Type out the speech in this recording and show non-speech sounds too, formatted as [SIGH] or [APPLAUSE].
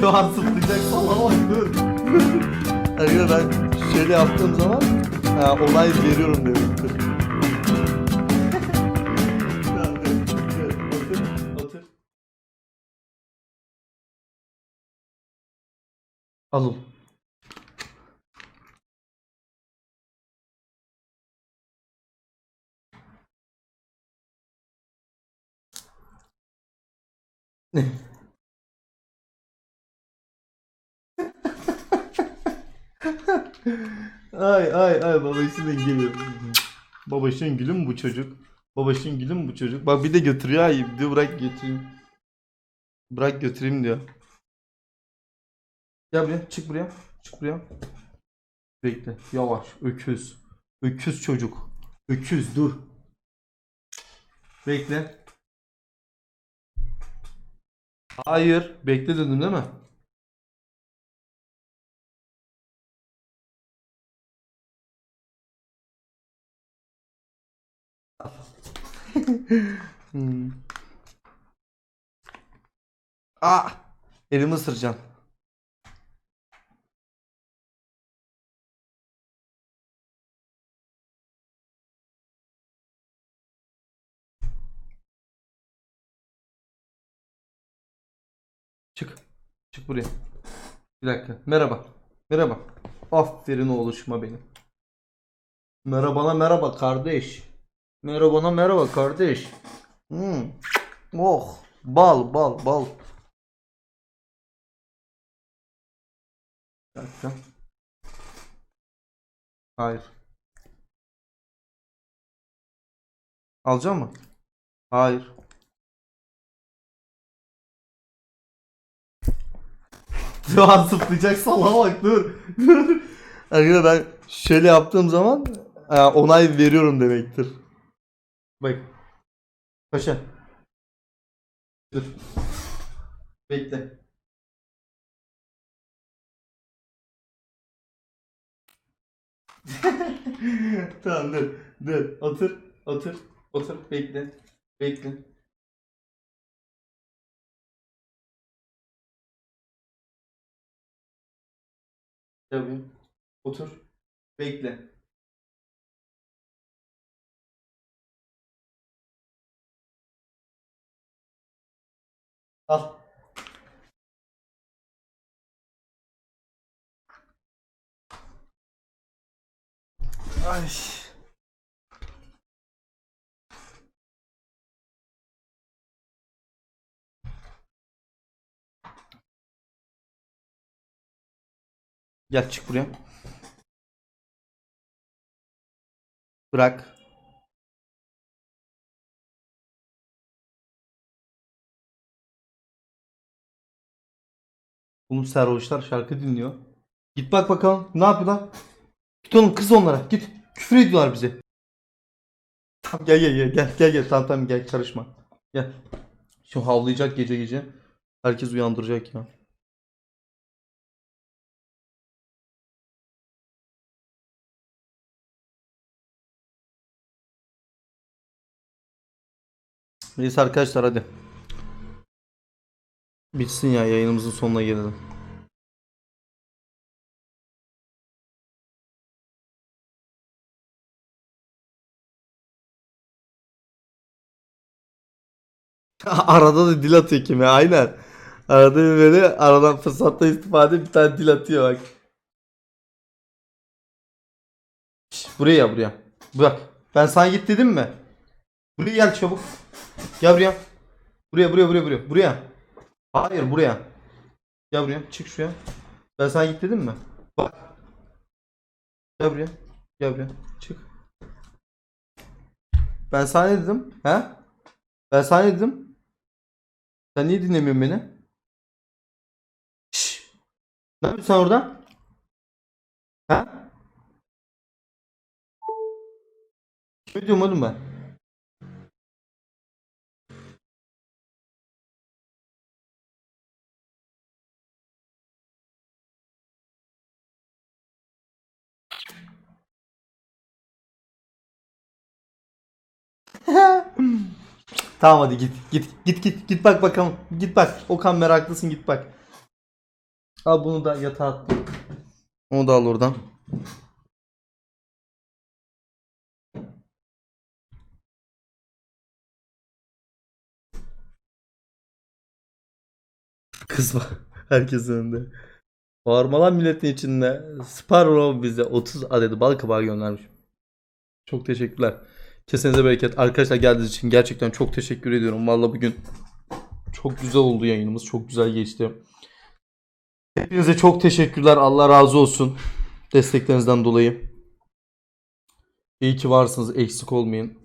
Şu an zıplayacak sana bak. Arkadaşlar ben şöyle yaptığım zaman ha, olay veriyorum demektir. Tamam, dur, dur, Otur, otur. Al. Ay ay ay babasının gülü. Babasının gülüm bu çocuk. Babasının gülüm bu çocuk. Bak bir de götürüyor ay diyor bırak götüreyim. Bırak götüreyim diyor. Gel buraya çık buraya. Çık buraya. Bekle yavaş öküz. Öküz çocuk. Öküz dur. Bekle. Hayır. Bekle dedim değil mi? [LAUGHS] Hmm. Ah! Elimi ısıracaksın. Çık. Çık buraya. Bir dakika. Merhaba. Merhaba. Aferin oğluşuma benim. Merhabana merhaba kardeş. Merhabana merhaba kardeş. Hmm. Oh. Bal bal bal. Dakika. Hayır. Alacak mı? Hayır. [LAUGHS] Şu an zıplayacak sala bak dur. Dur. [LAUGHS] Arkadaşlar ben şöyle yaptığım zaman e, onay veriyorum demektir. Bak. Paşa. Dur. Bekle. [LAUGHS] tamam dur. Dur. Otur. Otur. Otur. Bekle. Bekle. Tabii. Otur. Bekle. Al. Ay. Gel çık buraya. Bırak. Oğlum sarhoşlar şarkı dinliyor. Git bak bakalım. Ne yapıyorlar? Git oğlum kız onlara. Git. Küfür ediyorlar bize. Tamam gel gel gel gel gel gel tamam tamam gel karışma. Gel. Şimdi havlayacak gece gece. Herkes uyandıracak ya. Neyse arkadaşlar hadi. Bitsin ya yayınımızın sonuna gelelim. [LAUGHS] Arada da dil atıyor kime aynen. Arada böyle aradan fırsatta istifade bir tane dil atıyor bak. Şş, buraya buraya. Bak ben sana git dedim mi? Buraya gel çabuk. Gel buraya. Buraya buraya buraya buraya. Buraya. Hayır buraya. Gel buraya. Çık şuraya. Ben sana git dedim mi? Bak. Gel buraya. Gel buraya. Çık. Ben sana ne dedim? He? Ben sana ne dedim? Sen niye dinlemiyorsun beni? Şşş. Ne yapıyorsun sen orada? He? Ne diyorum oğlum ben? Tamam hadi git git git git git bak bakalım git bak Okan meraklısın git bak Al bunu da yatağa attım. Onu da al oradan. Kızma. Herkesin önünde. Bağırma lan milletin içinde. Sparrow bize 30 adet bal kabağı göndermiş. Çok teşekkürler. Kesenize bereket. Arkadaşlar geldiğiniz için gerçekten çok teşekkür ediyorum. Vallahi bugün çok güzel oldu yayınımız. Çok güzel geçti. Hepinize çok teşekkürler. Allah razı olsun. Desteklerinizden dolayı. İyi ki varsınız. Eksik olmayın.